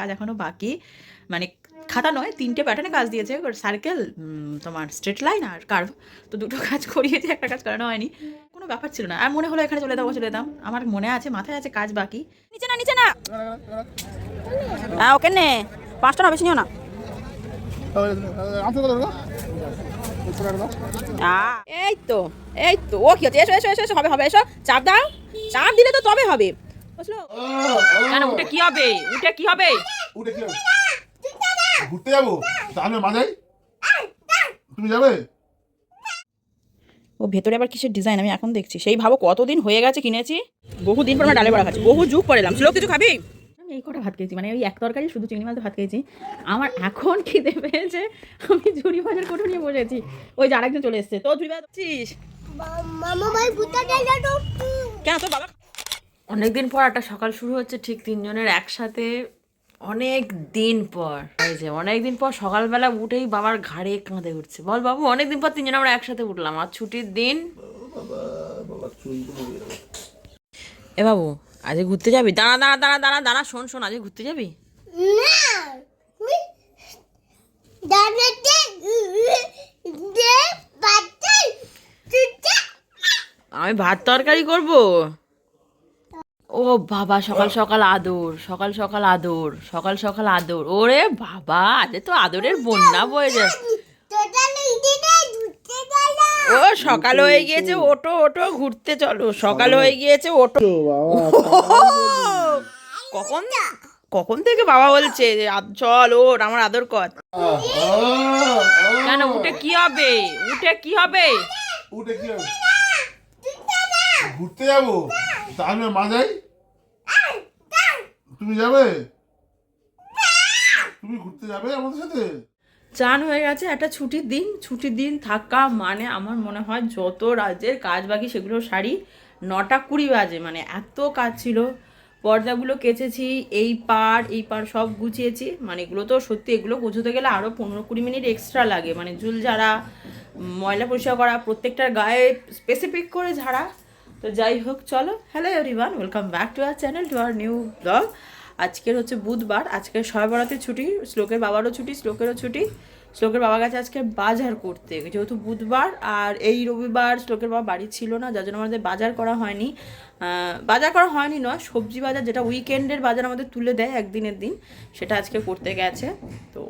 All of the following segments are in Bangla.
কাজ এখনও বাকি। মানে খাতা নয়, তিনটে প্যাটার্নে কাজ দিয়েছে। সার্কেল তোমার স্ট্রেট লাইন আর কার্ভ তো দুটো কাজ করিয়েছে, একটা কাজ করানো হয়নি। কোনো ব্যাপার ছিল না। আর মনে হলো এখানে চলে যাব, চলে যেতাম। আমার মনে আছে, মাথায় আছে কাজ বাকি। নিচে না নিচে না! হ্যাঁ ওকে নে। পাঁচটা না, বেশি নিও না। এই তো এই তো। ও কি হচ্ছে? এসো এসো এসো, হবে হবে, এসো। চাপ দাও। চাপ দিলে তো তবে হবে। কেন উঠে কি হবে? উঠে কি হবে? উঠে কি হবে? ঘুরতে যাব? তাহলে মাজাই তুমি যাবে? ও ভেতরে আবার কিসের ডিজাইন আমি এখন দেখছি। সেই ভাবো কতদিন হয়ে গেছে কিনেছি। বহু দিন পর আমরা ডালে বড়া খাচ্ছি। বহু যুগ পরে এলাম। কিছু খাবি? আমি এই কটা ভাত খেয়েছি। মানে ওই এক তরকারি শুধু চিংড়ি মাছ ভাত খেয়েছি। আমার এখন খিদে পেয়েছে। আমি ঝুড়ি ভাজার কোটো নিয়ে বসেছি। ওই যে আরেকজন চলে এসছে। তো ঝুড়ি ভাজা খাচ্ছিস? মামা ভাই ভূতা জায়গা তো কেন তোর বাবা অনেকদিন পর একটা সকাল শুরু হচ্ছে ঠিক তিনজনের একসাথে অনেক দিন পর। এই যে অনেক দিন পর সকালবেলা উঠেই বাবার ঘাড়ে কাঁধে উঠছে। বল বাবু অনেক দিন পর তিনজন আমরা একসাথে উঠলাম। আর ছুটির দিন। এ বাবু আজকে ঘুরতে যাবি? দাঁড়া দাঁড়া দাঁড়া দাঁড়া দাঁড়া শোন শোন আজকে ঘুরতে যাবি? আমি ভাত তরকারি করব? ও বাবা সকাল সকাল আদর সকাল সকাল আদর সকাল সকাল আদর। ওরে বাবা আজ তো আদরের বন্যা বয়ে যায়। ও সকাল হয়ে গিয়েছে ওটো ওটো ঘুরতে চলো। সকাল হয়ে গিয়েছে ওটো কখন কখন থেকে বাবা বলছে চল ওর আমার আদর কর। কেন উঠে কি হবে? উঠে কি হবে? উঠে কি হবে? ঘুরতে যাব? তাহলে মাজাই তুমি যাবে? তুমি ঘুরতে যাবে আমাদের সাথে? চান হয়ে গেছে, একটা ছুটির দিন। ছুটির দিন থাকা মানে আমার মনে হয় যত রাজ্যের কাজ বাকি, সেগুলো শাড়ি নটা কুড়ি বাজে মানে এত কাজ ছিল। পর্দাগুলো কেচেছি, এই পার এই পার সব গুছিয়েছি। মানে এগুলো তো সত্যি, এগুলো গোছাতে গেলে আরও পনেরো কুড়ি মিনিট এক্সট্রা লাগে। মানে ঝুল ঝাড়া, ময়লা পরিষ্কার করা, প্রত্যেকটার গায়ে স্পেসিফিক করে ঝাড়া। তো যাই হোক, চলো। Hello everyone welcome back to our channel to our new vlog আজকের হচ্ছে বুধবার, আজকে শয় বরাতে ছুটি, শ্লোকের বাবারও ছুটি, শ্লোকেরও ছুটি। শ্লোকের বাবা গেছে আজকে বাজার করতে, যেহেতু বুধবার, আর এই রবিবার শ্লোকের বাবা বাড়ি ছিল না, যার জন্য আমাদের বাজার করা হয়নি। বাজার করা হয়নি নয়, সবজি বাজার যেটা উইকেন্ডের বাজার আমাদের তুলে দেয় একদিনের দিন, সেটা আজকে করতে গেছে। তো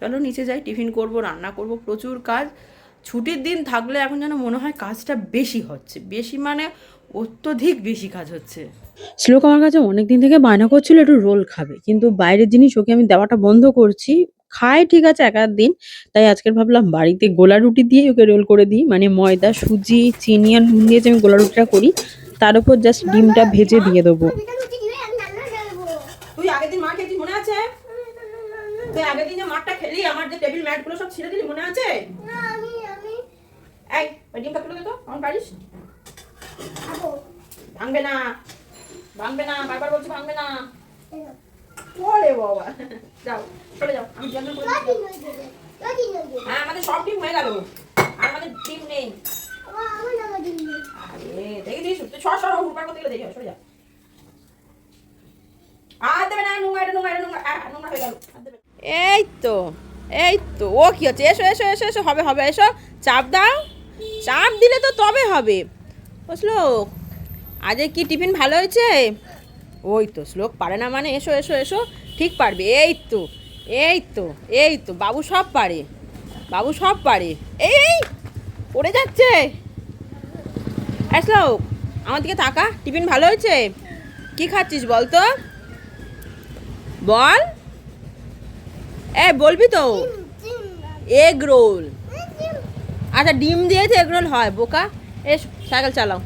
চলো, নিচে যাই, টিফিন করব, রান্না করব, প্রচুর কাজ। ছুটির দিন থাকলে এখন যেন মনে হয় কাজটা বেশি হচ্ছে। বেশি মানে অত্যধিক বেশি কাজ হচ্ছে। শ্লোক আমার কাছে অনেক দিন থেকে বায়না করছিল একটু রোল খাবে। কিন্তু বাইরের জিনিস ওকে আমি দেওয়াটা বন্ধ করছি। খায় ঠিক আছে এক আধ দিন তাই আজকের ভাবলাম বাড়িতে গোলা রুটি দিয়ে ওকে রোল করে দিই। মানে ময়দা সুজি চিনি আর নুন দিয়ে যে আমি গোলা রুটিটা করি তার উপর জাস্ট ডিমটা ভেজে দিয়ে দেবো। তুই আগের দিন খেয়েছিস মনে আছে? তুই আগের দিন যে মারটা খেলি আমার যে টেবিল ম্যাটগুলো সব ছিঁড়ে দিলি মনে আছে? এই ওই ডিমটা তুলে দে তো আমার পারিস? ভাঙবে না ভাঙবে না বারবার বলছি ভাঙবে না। ওরে বাবা। যাও চলে যাও আমি জন্য হ্যাঁ আমাদের সব ডিম হয়ে গেল। আর আমাদের ডিম নেই। আরে দেখে দিস তুই সর সর হুপার করতে গেলে দেখে আর দেবে না নোংরা এটা নোংরা এটা নোংরা নোংরা হয়ে গেল। আর দেবে এই তো এই তো ও কি হচ্ছে? এসো এসো এসো এসো হবে হবে এসো। চাপ দাও। চাপ দিলে তো তবে হবে। ও শ্লোক আজকে কি টিফিন ভালো হয়েছে? ওই তো শ্লোক পারে না মানে এসো এসো এসো ঠিক পারবে। এই তো এই তো এই তো বাবু সব পারে বাবু সব পারে। এই পড়ে যাচ্ছে। আসলো আমার দিকে তাকা টিফিন ভালো হয়েছে? কি খাচ্ছিস বল তো বল। এ বলবি তো? Egg roll. আচ্ছা ডিম দিয়েছে এগ রোল হয়, বোকা। এস, সাইকেল চালাও।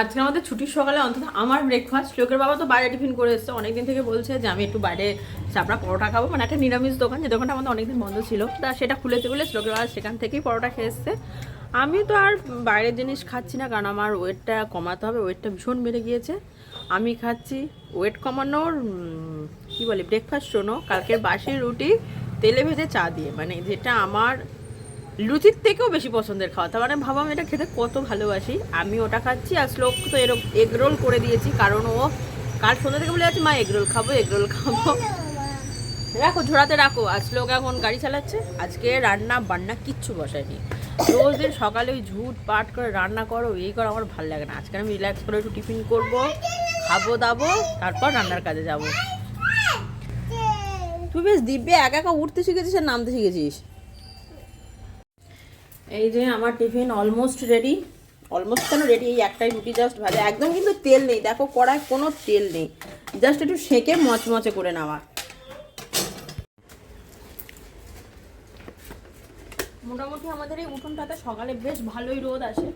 আজকে আমাদের ছুটির সকালে অন্তত আমার ব্রেকফাস্ট শ্লোকের বাবা তো বাইরে টিফিন করে এসছে। অনেকদিন থেকে বলছে যে, আমি একটু বাইরে চাপড়া পরোটা খাব। মানে একটা নিরামিষ দোকান, যে দোকানটা আমাদের অনেকদিন বন্ধ ছিল। তা সেটা খুলেছে বলে শ্লোকের বাবা সেখান থেকেই পরোটা খেয়ে এসছে। আমি তো আর বাইরের জিনিস খাচ্ছি না, কারণ আমার ওয়েটটা কমাতে হবে। ওয়েটটা ভীষণ বেড়ে গিয়েছে। আমি খাচ্ছি ওয়েট কমানোর কি বলি ব্রেকফাস্ট শোনো। কালকের বাসি রুটি, তেলে ভেজে চা দিয়ে। মানে যেটা আমার লুচির থেকেও বেশি পছন্দের খাওয়া তার মানে ভাবো আমি এটা খেতে কত ভালোবাসি আমি ওটা খাচ্ছি আর শ্লোক তো এরকম এগ রোল করে দিয়েছি কারণ ও কাল সন্ধ্যা থেকে বলে যাচ্ছে মা এগ রোল খাব এগ রোল খাব রাখো ঝোড়াতে রাখো আজ লোক এখন গাড়ি চালাচ্ছে আজকে রান্না বান্না কিচ্ছু বসায়নি রোজ দিন সকালে ওই ঝুট পাট করে রান্না করো এই করো আমার ভালো লাগে না আজকে আমি রিল্যাক্স করে একটু টিফিন করব খাব দাবো তারপর রান্নার কাজে যাব তুই বেশ দিব্যে একা একা উঠতে শিখেছিস আর নামতে শিখেছিস এই যে আমার টিফিন অলমোস্ট রেডি অলমোস্ট কেন রেডি এই একটাই রুটি জাস্ট ভাজা। একদম কিন্তু তেল নেই। দেখো কড়ায় কোনো তেল নেই। জাস্ট একটু সেঁকে মচমচে করে নেওয়া। মোটামুটি আমাদের এই উঠোনটাতে সকালে বেশ ভালোই রোদ আসে।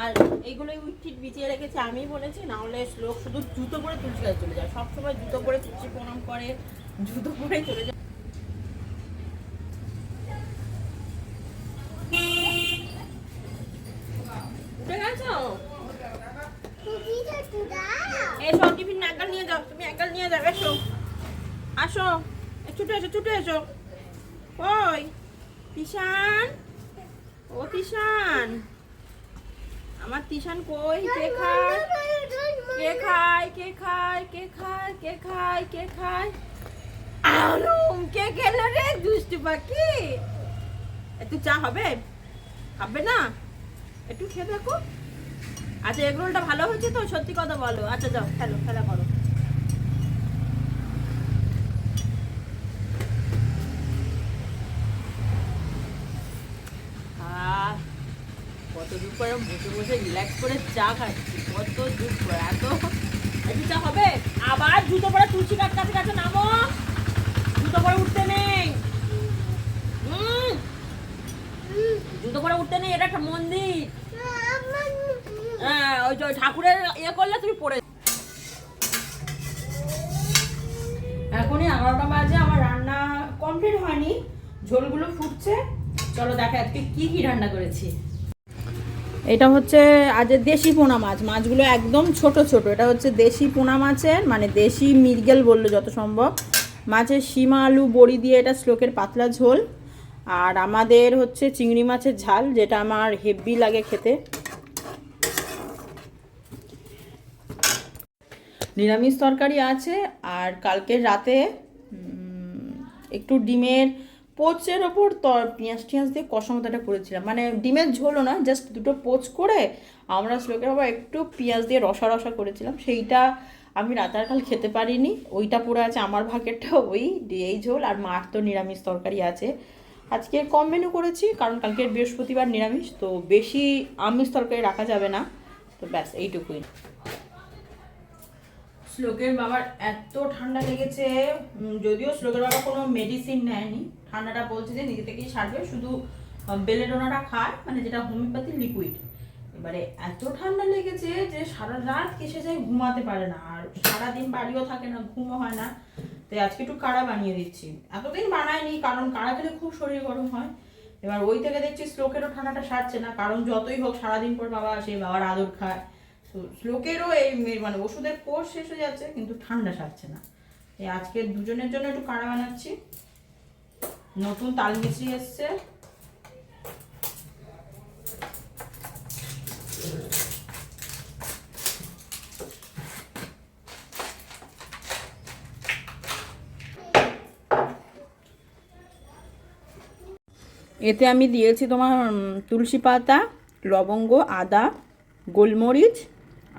আর এইগুলো উইটিট বিছিয়ে রেখেছে। আমি বলেছি, না হলে লোক শুধু জুতো পরে তুলসী গাছ চলে যায়। সবসময় জুতো পরে তুলসী প্রণাম করে, জুতো পরে চলে যায়। এসো টিফিন একগাল নিয়ে যাও তুমি একগাল নিয়ে যাও এসো। আসো ছুটে এসো ছুটে এসো। ওই তিশান। ও তিশান। আমার তিশান কই? কে খায়? কে খায় কে খায় কে খায় কে খায় কে খায়? আলুম কে গেল রে দুষ্টু পাখি? একটু চা হবে? খাবে না? একটু খেয়ে দেখো। আচ্ছা এগ রোলটা ভালো হয়েছে তো? সত্যি কথা বলো। আচ্ছা যাও, খেলো, খেলা করো। কত দূর পরে বসে বসে করে চা কত পরে এত। হবে? আবার তুলসী কাছে উঠতে নেই। উঠতে নেই, এটা একটা মন্দির। হ্যাঁ ওই যে ঠাকুরের ইয়ে করলে তুমি পড়ে এখনই এগারোটা বাজে, আমার রান্না কমপ্লিট হয়নি। ঝোলগুলো ফুটছে। চলো দেখা আজকে কি কি রান্না করেছি। এটা হচ্ছে আজ দেশি পোনা মাছ। মাছগুলো একদম ছোট ছোট। এটা হচ্ছে দেশি পোনা মাছের মানে দেশি মিরগেল বলল যত সম্ভব। মাছের সীমা আলু, বড়ি দিয়ে এটা শ্লোকের পাতলা ঝোল। আর আমাদের হচ্ছে চিংড়ি মাছের ঝাল, যেটা আমার হেভি লাগে খেতে। নিরামিষ তরকারি আছে আর কালকে রাতে একটু ডিমের পোচের ওপর পেঁয়াজ টিয়াজ দিয়ে কষা মতোটা করেছিলাম। মানে ডিমের ঝোলও না জাস্ট দুটো পোচ করে আমরা শ্লোকের বাবা একটু পেঁয়াজ দিয়ে রসা রসা করেছিলাম। সেইটা আমি রাতার কাল খেতে পারিনি। ওইটা পুরো আছে, আমার ভাগেরটা ওই এই ঝোল। আর মার তো নিরামিষ তরকারি আছে। আজকে কম মেনু করেছি, কারণ কালকে বৃহস্পতিবার নিরামিষ, তো বেশি আমিষ তরকারি রাখা যাবে না। তো ব্যাস, এইটুকুই। শ্লোকের বাবার এত ঠান্ডা লেগেছে যদিও শ্লোকের বাবা কোনো মেডিসিন নেয়নি, ঠান্ডাটা বলছে যে নিজে থেকেই সারবে, শুধু বেলেডোনাটা খায় মানে যেটা হোমিওপ্যাথি লিকুইড এবারে এত ঠান্ডা লেগেছে যে সারা রাত কেসে যায় ঘুমাতে পারে না, আর সারাদিন বাড়িও থাকে না, ঘুমও হয় না। তাই আজকে একটু কাড়া বানিয়ে দিচ্ছি। এতদিন বানায়নি কারণ কাড়া খেলে খুব শরীর গরম হয়। এবার ওই থেকে দেখছি শ্লোকেরও ঠান্ডাটা সারছে না, কারণ যতই হোক সারাদিন পর বাবা আসে, বাবার আদর খায়। শ্লোকেরও এই মানে ওষুধের কোর্স শেষ হয়ে যাচ্ছে, কিন্তু ঠান্ডা সারছে না। এই আজকে দুজনের জন্য একটু কাড়া বানাচ্ছি। নতুন তাল মিছরি এসছে। এতে আমি দিয়েছি তোমার তুলসী পাতা, লবঙ্গ, আদা, গোলমরিচ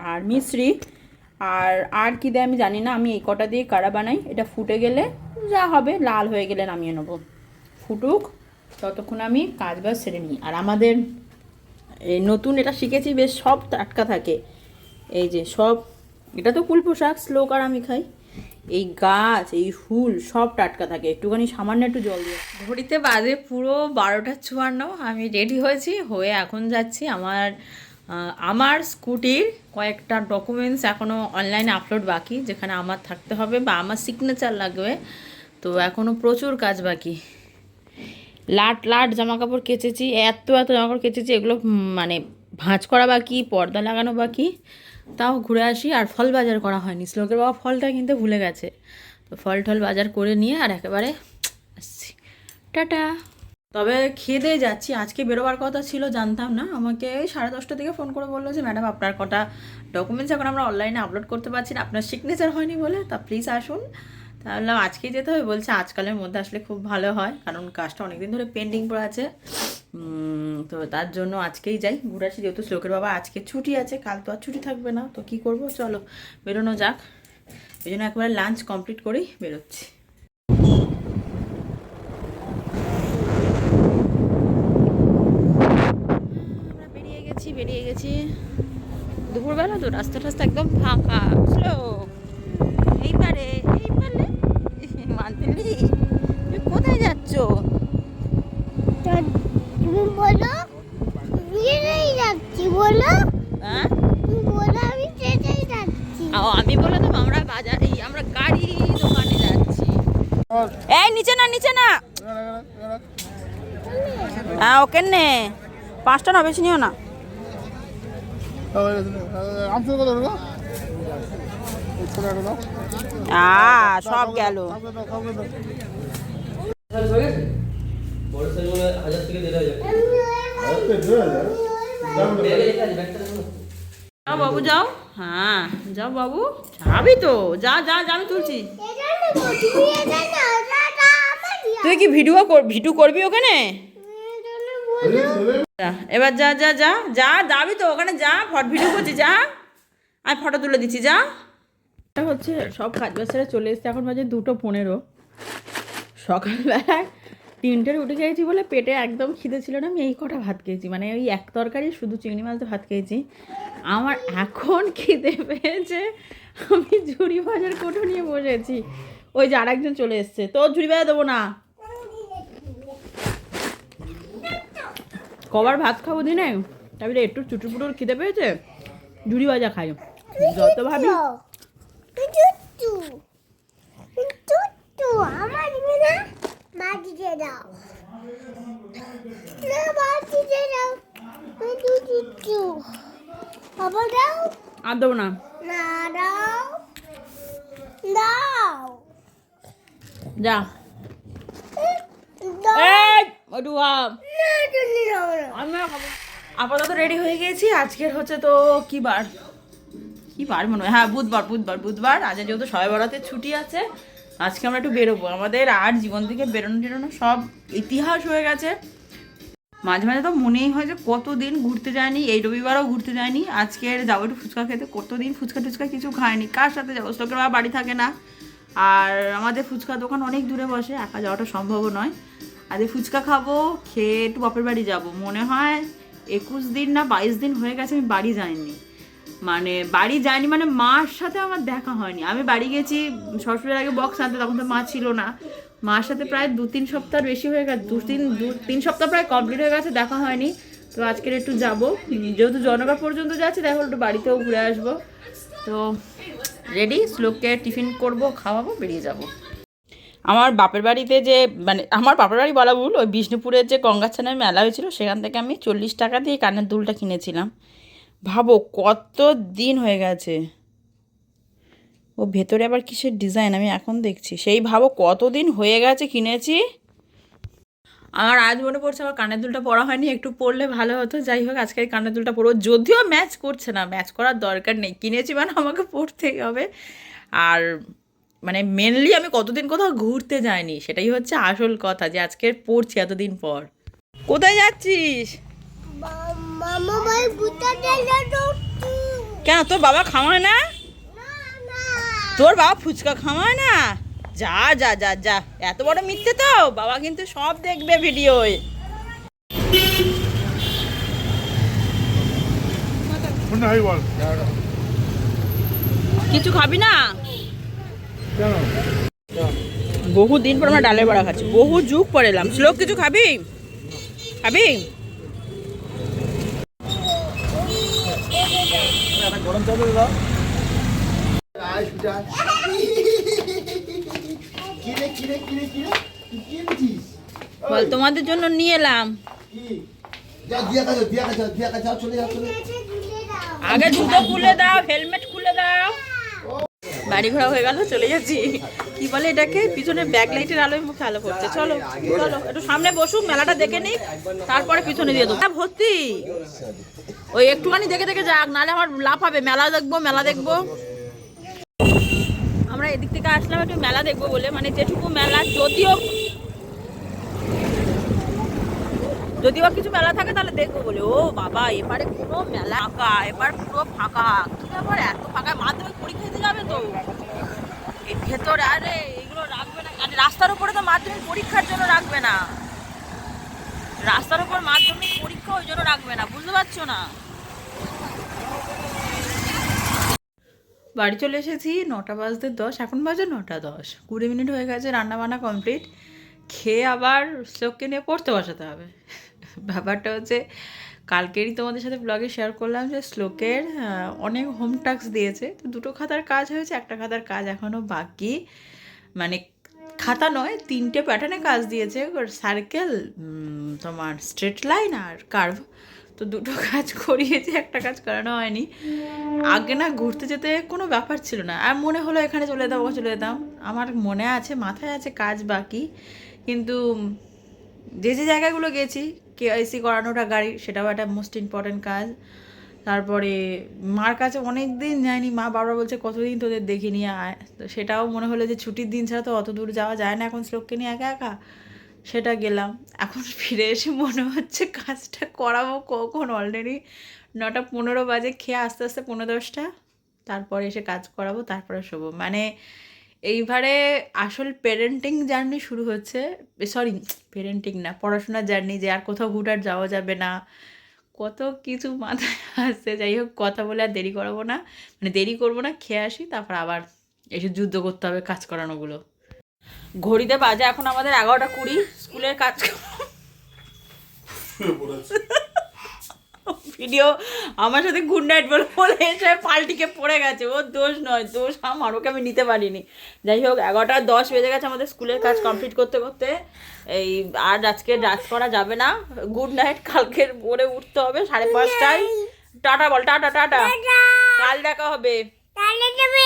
আর মিশ্রি, আর আর কি দেয় আমি জানি না, আমি এই কটা দিয়ে কাড়া বানাই, এটা ফুটে গেলে যা হবে, লাল হয়ে গেলে নামিয়ে নেব। ফুটুক, ততক্ষণ আমি কাজ বাজ সেরে নিই। আর আমাদের এই নতুন এটা শিখেছি, বেশ সব টাটকা থাকে। এই যে সব, এটা তো কুল পোশাক শ্লোক আর আমি খাই। এই গাছ, এই ফুল সব টাটকা থাকে। একটুখানি সামান্য একটু জল দিয়ে ঘড়িতে বাজে পুরো বারোটা চুয়ান্ন, আমি রেডি হয়েছি, হয়ে এখন যাচ্ছি আমার আমার স্কুটির কয়েকটা ডকুমেন্টস এখনও অনলাইনে আপলোড বাকি, যেখানে আমার থাকতে হবে বা আমার সিগনেচার লাগবে। তো এখনও প্রচুর কাজ বাকি। লাট লাট জামা কাপড় কেচেছি, এত এত জামা কাপড় কেচেছি, এগুলো মানে ভাঁজ করা বাকি, পর্দা লাগানো বাকি। তাও ঘুরে আসি, আর ফল বাজার করা হয়নি। শ্লোকের বাবা ফলটা কিনতে ভুলে গেছে। তো ফল টল বাজার করে নিয়ে আর একেবারে আসছি। টাটা! তবে খেয়ে দিয়ে যাচ্ছি। আজকে বেরোবার কথা ছিল, জানতাম না। আমাকে এই সাড়ে দশটা থেকে ফোন করে বলল যে ম্যাডাম আপনার কটা ডকুমেন্টস এখন আমরা অনলাইনে আপলোড করতে পারছি না। আপনার সিগনেচার হয়নি বলে, তা প্লিজ আসুন। তাহলে আজকেই যেতে হবে বলছে। আজকালের মধ্যে আসলে খুব ভালো হয়, কারণ কাজটা অনেকদিন ধরে পেন্ডিং পড়ে আছে। তো তার জন্য আজকেই যাই। ঘুরে আসি, যেহেতু শ্লোকের বাবা আজকে ছুটি আছে, কাল তো আর ছুটি থাকবে না। তো কি করব? চলো, বেরোনো যাক। ওই জন্য একবারে লাঞ্চ কমপ্লিট করেই বেরোচ্ছি আমরা বেরিয়ে গেছি। দুপুরবেলা তো রাস্তা টাস্তা একদম ফাঁকা বুঝলো এই পারে এই পারে। মান্তিলি তুমি কোথায় যাচ্ছ? তুমি বলো যাচ্ছি বলো। হ্যাঁ? তুমি বলো আমি সেটাই যাচ্ছি। আমি বলে তো আমরা বাজার এই আমরা গাড়ি দোকানে যাচ্ছি। এই নিচে না নিচে না। হ্যাঁ ওকে নে। পাঁচটা না বেশি নিও না। আমসুর কত হলো সব গেল। বড় সাইজ হাজার থেকে দেড় হাজার? যাও বাবু যাও। হ্যাঁ যাও বাবু। যাবি তো। যা যা যা আমি তুলছি। তুই কি ভিডিও ভিডিও করবি ওখানে এটা নেব ছেলে, ছেলে। যা, এবার যা যা যা যা, যাবি তো, ওখানে যা, ফটো ভিডিও করছি, যা। আমি ফটো তুলে দিচ্ছি, যা। হচ্ছে সব কাজ বাজ চলে এসছে, এখন বাজে দুটো পনেরো। সকালবেলায় তিনটের উঠে খেয়েছি বলে পেটে একদম খিদে ছিল না, আমি এই কটা ভাত খেয়েছি। মানে ওই এক তরকারি, শুধু চিংড়ি মাছ ভাত খেয়েছি। আমার এখন খিদে পেয়েছে, আমি ঝুড়ি ভাজার কোটো নিয়ে বসেছি। ওই যে আরেকজন চলে এসছে, তোর ঝুড়ি ভাজা দেবো না। কবার ভাত খাব দিনে? তারপরে একটু চুটুর পুটুর খিদে পেয়েছে? ঝুড়ি ভাজা খাই যত ভাবি না আর দেবো যা। আপাতত রেডি হয়ে গেছি আজকের হচ্ছে তো কি বার? কি বার মনে হয়? হ্যাঁ বুধবার বুধবার বুধবার। আজ যেহেতু সবাই বরাতে ছুটি আছে, আজকে আমরা একটু বেরোবো। আমাদের আর জীবন থেকে বেরোনো টেরোনো সব ইতিহাস হয়ে গেছে। মাঝে মাঝে তো মনেই হয় যে কতদিন ঘুরতে যায়নি, এই রবিবারও ঘুরতে যায়নি। আজকের যাব একটু ফুচকা খেতে। কতদিন ফুচকা টুচকা কিছু খায়নি কার সাথে যাব? শ্লোকের বাবা বাড়ি থাকে না। আর আমাদের ফুচকা দোকান অনেক দূরে বসে, একা যাওয়াটা সম্ভব নয়। আজ ফুচকা খাব, খেয়ে একটু বাপের বাড়ি যাব। মনে হয় একুশ দিন না বাইশ দিন হয়ে গেছে, আমি বাড়ি যাইনি। মানে বাড়ি যাইনি মানে মার সাথে আমার দেখা হয়নি। আমি বাড়ি গেছি শ্বশুরের আগে বক্স আনতে, তখন তো মা ছিল না। মার সাথে প্রায় দু তিন সপ্তাহ বেশি হয়ে গেছে, দু তিন দু তিন সপ্তাহ প্রায় কমপ্লিট হয়ে গেছে, দেখা হয়নি। তো আজকের একটু যাব। যেহেতু জনগা পর্যন্ত যাচ্ছি দেখো একটু বাড়িতেও ঘুরে আসব। তো রেডি শ্লোককে টিফিন করব, খাওয়াবো, বেরিয়ে যাব। আমার বাপের বাড়িতে যে মানে আমার বাপের বাড়ি বলা ভুল, ওই বিষ্ণুপুরের যে গঙ্গাছানের মেলা হয়েছিল, সেখান থেকে আমি চল্লিশ টাকা দিয়ে কানের দুলটা কিনেছিলাম। ভাবো কত দিন হয়ে গেছে। ও ভেতরে আবার কিসের ডিজাইন আমি এখন দেখছি। সেই ভাবো কতদিন হয়ে গেছে কিনেছি। আমার আজ মনে পড়ছে আমার কানের দুলটা পরা হয়নি, একটু পরলে ভালো হতো। যাই হোক আজকে কানের দুলটা পরবো। যদিও ম্যাচ করছে না, ম্যাচ করার দরকার নেই। কিনেছি মানে আমাকে পরতেই হবে। আর মানে মেনলি আমি কতদিন কোথাও ঘুরতে যাইনি সেটাই হচ্ছে আসল কথা যে আজকে পড়ছি এতদিন পর। কোথায় যাচ্ছিস? কেন তোর বাবা খাওয়ায় না? তোর বাবা ফুচকা খাওয়ায় না? যা যা যা যা। এত বড় মিথ্যে তো? বাবা কিন্তু সব দেখবে ভিডিওয়। কিছু খাবি না? বহু দিন পর আমরা ডালের বড়া খাচ্ছি। বহু যুগ পরে এলাম। শ্লোক কিছু খাবি? খাবি? বল, তোমাদের জন্য নিয়ে এলাম। আগে জুতো খুলে দাও হেলমেট খুলে দাও। বাড়ি ঘোরা হয়ে গেল চলে যাচ্ছি। কি বলে এটাকে? পিছনে ব্যাক লাইটের আলোয় মুখে আলো পড়ছে। চলো চলো একটু সামনে বসুক মেলাটা দেখে নিই তারপরে পিছনে দিয়ে দেবো। হ্যাঁ, ভর্তি। ওই একটুখানি দেখে দেখে যাক নাহলে আমার লাভ হবে। মেলা দেখব মেলা দেখব। আমরা এদিক থেকে আসলাম একটু মেলা দেখব বলে। মানে যেটুকু মেলা যদিও যদিও কিছু মেলা থাকে, তাহলে দেখব বলে। ও বাবা এবারে পুরো মেলা ফাঁকা এবার পুরো ফাঁকা। কি ব্যাপার, এত ফাঁকা? মাধ্যমিক পরীক্ষা দিতে যাবে তো। এই ভেতরে আরে, এগুলো রাখবে না। আরে রাস্তার উপরে তো মাধ্যমিক পরীক্ষার জন্য রাখবে না। রাস্তার উপর মাধ্যমিক পরীক্ষা ওই জন্য রাখবে না, বুঝতে পারছ না? বাড়ি চলে এসেছি, নটা বাজতে দশ, এখন বাজে নটা দশ। কুড়ি মিনিট হয়ে গেছে রান্না বান্না কমপ্লিট। খেয়ে আবার শ্লোককে নিয়ে পড়তে বসাতে হবে। ব্যাপারটা হচ্ছে, কালকেরই তোমাদের সাথে ব্লগে শেয়ার করলাম যে শ্লোকের অনেক হোম টাস্ক দিয়েছে। তো দুটো খাতার কাজ হয়েছে, একটা খাতার কাজ এখনও বাকি। মানে খাতা নয়, তিনটে প্যাটার্নে কাজ দিয়েছে। সার্কেল তোমার স্ট্রেট লাইন আর কার্ভ তো দুটো কাজ করিয়েছি, একটা কাজ করানো হয়নি। আগে না ঘুরতে যেতে কোনো ব্যাপার ছিল না। আর মনে হলো এখানে চলে যেতাম, ওখানে চলে যেতাম। আমার মনে আছে, মাথায় আছে কাজ বাকি। কিন্তু যে যে জায়গাগুলো গেছি কেআইসি করানোটা গাড়ি, সেটাও একটা মোস্ট ইম্পর্ট্যান্ট কাজ। তারপরে মার কাছে অনেক দিন যায়নি, মা বারবার বলছে, কতদিন তোদের দেখিনি? আয়, তো সেটাও মনে হলো যে ছুটির দিন ছাড়া তো অত দূর যাওয়া যায় না এখন শ্লোককে নিয়ে একা একা। সেটা গেলাম, এখন ফিরে এসে মনে হচ্ছে কাজটা করাবো কখন অলরেডি নটা পনেরো বাজে, খেয়ে আস্তে আস্তে পনেরো দশটা। তারপরে এসে কাজ করাবো, তারপরে শোবো। মানে এইবারে আসল পেরেন্টিং জার্নি শুরু হচ্ছে সরি পেরেন্টিং না, পড়াশোনার জার্নি যে আর কোথাও হুটার যাওয়া যাবে না। কত কিছু মাথায় আসছে, যাই হোক, কথা বলে আর দেরি করাবো না। মানে দেরি করব না, খেয়ে আসি, তারপর আবার এসে যুদ্ধ করতে হবে কাজ করানোগুলো। ঘড়িতে বাজে এখন আমাদের এগারোটা কুড়ি, স্কুলের কাজ ভিডিও আমার সাথে গুড নাইট বলে বলে এসে পাল্টিকে পড়ে গেছে। ওর দোষ নয় দোষ আমার ওকে আমি নিতে পারিনি। যাই হোক এগারোটা দশ বেজে গেছে আমাদের স্কুলের কাজ কমপ্লিট করতে করতে। এই আর আজকে রাত করা যাবে না। গুড নাইট কালকের ভোরে উঠতে হবে সাড়ে পাঁচটায়। টাটা বল টাটা টাটা। কাল দেখা হবে। যাবে